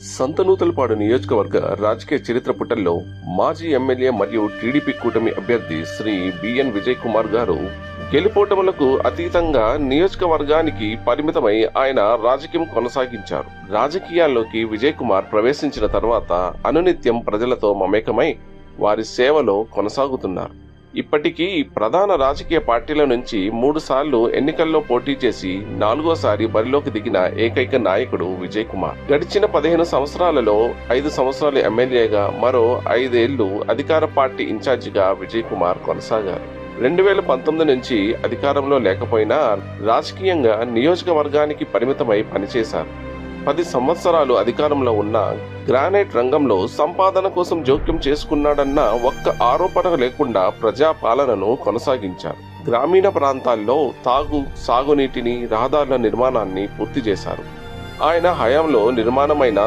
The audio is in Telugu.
సంతనూతలపాడు నియోజకవర్గ రాజకీయ చరిత్ర పుటల్లో మాజీ ఎమ్మెల్యే మరియు టీడీపీ కూటమి అభ్యర్థి శ్రీ బిఎన్ విజయ్ కుమార్ గారు గెలుపోటములకు అతీతంగా నియోజకవర్గానికి పరిమితమై ఆయన రాజకీయం కొనసాగించారు. రాజకీయాల్లోకి విజయ్ కుమార్ ప్రవేశించిన తర్వాత అనునిత్యం ప్రజలతో మమేకమై వారి సేవలో కొనసాగుతున్నారు. ఇప్పటికీ ప్రధాన రాజకీయ పార్టీల నుంచి మూడు సార్లు ఎన్నికల్లో పోటీ చేసి నాలుగోసారి బరిలోకి దిగిన ఏకైక నాయకుడు విజయ్ కుమార్. గడిచిన పదిహేను సంవత్సరాలలో ఐదు సంవత్సరాలు ఎమ్మెల్యేగా మరో ఐదేళ్ళు అధికార పార్టీ ఇన్ఛార్జిగా విజయ్ కుమార్ కొనసాగారు. రెండు వేల పంతొమ్మిది నుంచి అధికారంలో లేకపోయినా రాజకీయంగా నియోజకవర్గానికి పరిమితమై పనిచేశారు. పది సంవత్సరాలు అధికారంలో ఉన్న గ్రానైట్ రంగంలో సంపాదన కోసం జోక్యం చేసుకున్నాడన్న ఒక్క ఆరోపణ లేకుండా ప్రజా పాలనను కొనసాగించారు. గ్రామీణ ప్రాంతాల్లో తాగు సాగునీటిని రహదారుల నిర్మాణాన్ని పూర్తి చేశారు. ఆయన హయాంలో నిర్మాణమైన